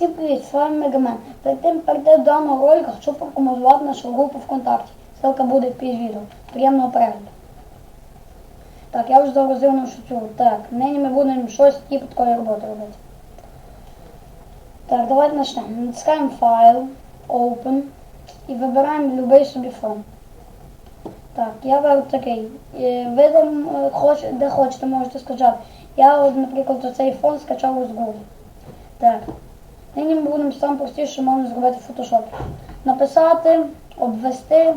Всім привіт, з вами Мегамен. Перед тим перейти до даного ролика, хочу прокоментувати нашу групу ВКонтакті. Ссылка буде під відео. Приємного перегляду. Так, я вже загрузив нашу цю. Так, нині ми будемо щось типу такої роботи робити. Так, давайте почнемо. Натискаємо файл, Open і вибираємо будь-який собі фон. Так, я беру такий. Е, Ви там е, хоч, де хочете, можете скачати. Я, наприклад, цей фон скачав з Google. Так. Нині ми будемо саме простіше, можна зробити Photoshop. Написати, обвести,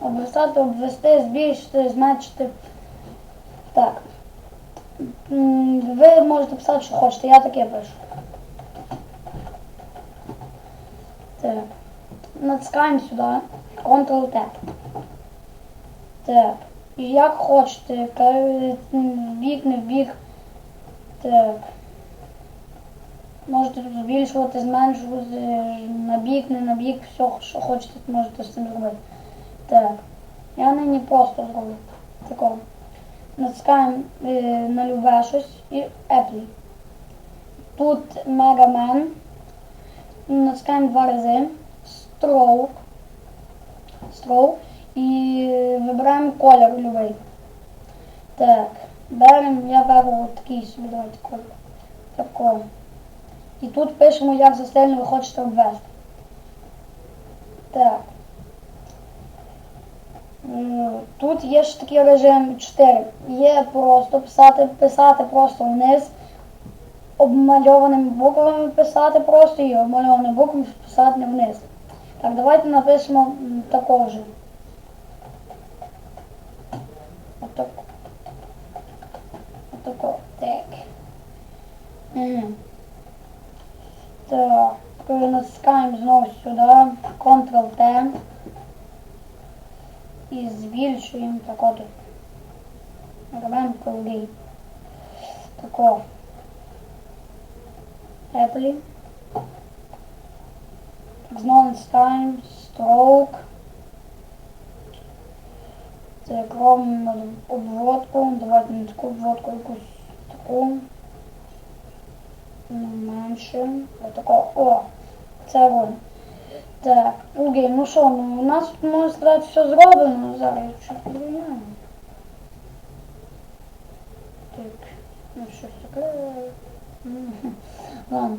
обвисати, обвести, збільшити, зменшити. Так. Ви можете писати, що хочете, я таке пишу. Так. Натискаємо сюди. Ctrl-Tab. Так. Як хочете, ка- бік, не в бік. Так. Можете збільшувати, зменшувати, на бік, не на бік, все, що хочете, можете з цим зробити. Так. Я нині просто зроблю. Такого. Натискаємо е, на любе щось і Apple. Тут Megaman. Натискаємо два рази. Stroke. Stroke. І вибираємо колір любий. Так. Беремо, я беру такий собі, давайте колір. Такого. І тут пишемо, як застельно ви хочете обвести. Так. Тут є ж такий режим 4. Є просто писати, писати просто вниз, обмальованими буквами писати просто і обмальованими буквами писати вниз. Так, давайте напишемо такого. Отак. Отако. Так. Мгм. Так, перенатискаємо знову сюди, Ctrl-T і збільшуємо так от. Робимо круги. Тако. Apple. Так, знову натискаємо Stroke. Так, робимо обводку. Давайте не таку обводку, якусь таку. Менше. Отако. О, це роль. Так, окей, ну що, ну у нас тут можна сказати все зроблено. Зараз я порівняю. Так, ну щось таке. Ладно.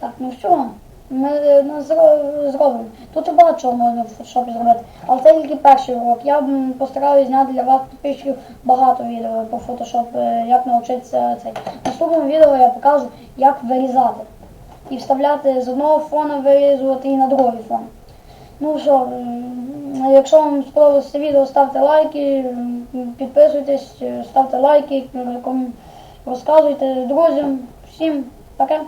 Так, ну все. Ми е, зро- зробимо. Тут багато чого можна в фотошопі зробити. Але це тільки перший урок. Я постараюсь зняти для вас підписчиків багато відео по фотошоп, е, як навчитися цей. Наступному відео я покажу, як вирізати. І вставляти з одного фона вирізувати і на другий фон. Ну що, якщо вам сподобалося це відео, ставте лайки, підписуйтесь, ставте лайки, розказуйте друзям. Всім пока!